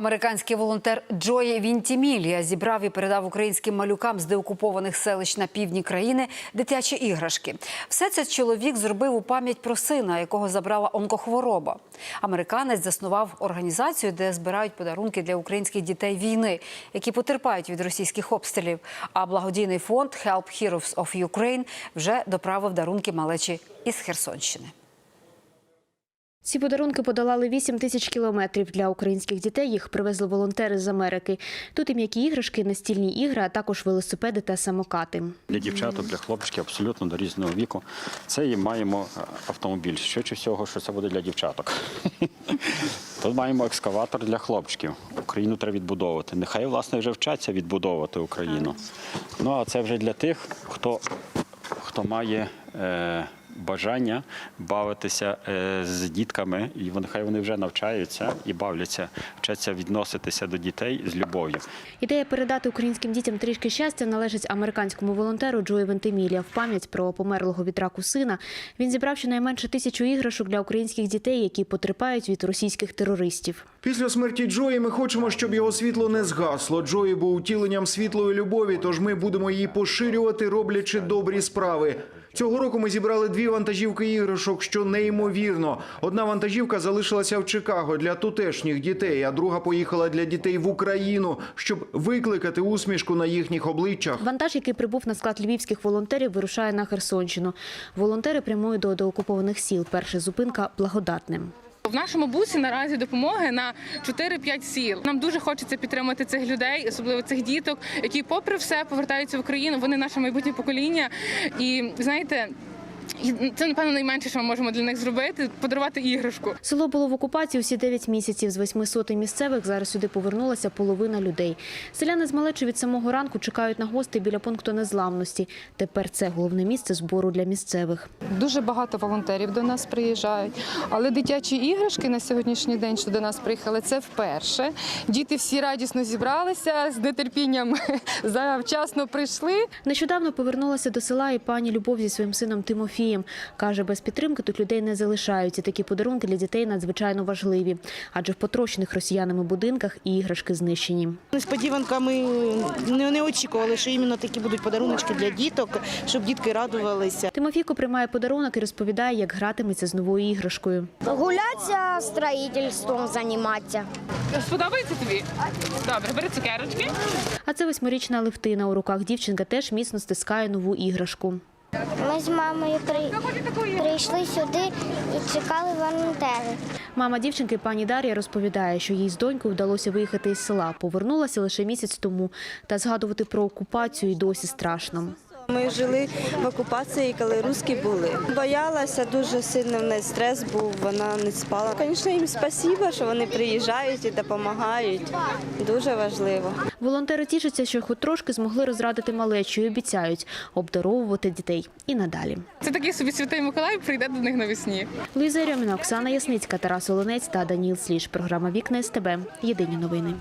Американський волонтер Джої Вінтімілія зібрав і передав українським малюкам з деокупованих селищ на півдні країни дитячі іграшки. Все це чоловік зробив у пам'ять про сина, якого забрала онкохвороба. Американець заснував організацію, де збирають подарунки для українських дітей війни, які потерпають від російських обстрілів. А благодійний фонд Help Heroes of Ukraine вже доправив дарунки малечі із Херсонщини. Ці подарунки подолали 8 тисяч кілометрів для українських дітей. Їх привезли волонтери з Америки. Тут і м'які іграшки, настільні ігри, а також велосипеди та самокати. Для дівчаток, для хлопчиків абсолютно до різного віку. Це і маємо е, автомобіль. Швидше всього, що це буде для дівчаток. Тут маємо екскаватор для хлопчиків. Україну треба відбудовувати. Нехай, власне, вже вчаться відбудовувати Україну. Ну а це вже для тих, хто, хто має. Е, Бажання бавитися е, з дітками, і вони хай вони вже навчаються і бавляться, вчаться відноситися до дітей з любов'ю. Ідея передати українським дітям трішки щастя належить американському волонтеру Джої Вентимілія. В пам'ять про померлого від раку сина він зібрав щонайменше тисячу іграшок для українських дітей, які потерпають від російських терористів. Після смерті Джої ми хочемо, щоб його світло не згасло. Джої був утіленням світлої любові, тож ми будемо її поширювати, роблячи добрі справи. Цього року ми зібрали дві вантажівки іграшок, що неймовірно. Одна вантажівка залишилася в Чикаго для тутешніх дітей, а друга поїхала для дітей в Україну, щоб викликати усмішку на їхніх обличчях. Вантаж, який прибув на склад львівських волонтерів, вирушає на Херсонщину. Волонтери прямують до доокупованих сіл. Перша зупинка благодатним. В нашому бусі наразі допомоги на 4-5 сіл. Нам дуже хочеться підтримати цих людей, особливо цих діток, які, попри все, повертаються в Україну. Вони наше майбутнє покоління. І знаєте, і це напевно найменше, що ми можемо для них зробити подарувати іграшку. Село було в окупації усі 9 місяців. З восьми сотень місцевих зараз сюди повернулася половина людей. Селяни з малечі від самого ранку чекають на гостей біля пункту незламності. Тепер це головне місце збору для місцевих. Дуже багато волонтерів до нас приїжджають, але дитячі іграшки на сьогоднішній день, що до нас приїхали, це вперше. Діти всі радісно зібралися з нетерпінням завчасно прийшли. Нещодавно повернулася до села і пані Любов зі своїм сином Тимофієм. Каже, без підтримки тут людей не залишаються. Такі подарунки для дітей надзвичайно важливі, адже в потрощених росіянами будинках і іграшки знищені. Несподіванка ми не, не очікували, що іменно такі будуть подаруночки для діток, щоб дітки радувалися. Тимофійко приймає подарунок і розповідає, як гратиметься з новою іграшкою. Гуляться строїтельством займатися. Сподобається тобі? Добре, бери цукерочки. А це восьмирічна Левтина. У руках дівчинка теж міцно стискає нову іграшку. Ми з мамою при... прийшли сюди і чекали волонтери. Мама дівчинки пані Дар'я розповідає, що їй з донькою вдалося виїхати із села. Повернулася лише місяць тому. Та згадувати про окупацію і досі страшно. Ми жили в окупації, коли русські були. Боялася дуже сильно в неї стрес був, вона не спала. Звісно, їм спасибо, що вони приїжджають і допомагають. Дуже важливо. Волонтери тішаться, що хоч трошки змогли розрадити малечу і обіцяють обдаровувати дітей і надалі. Це такий собі святий Миколай прийде до них навесні. Луїза Рьоміна, Оксана Ясницька, Тарас Олонець та Даніл Сліж. Програма Вікна СТБ. Єдині новини.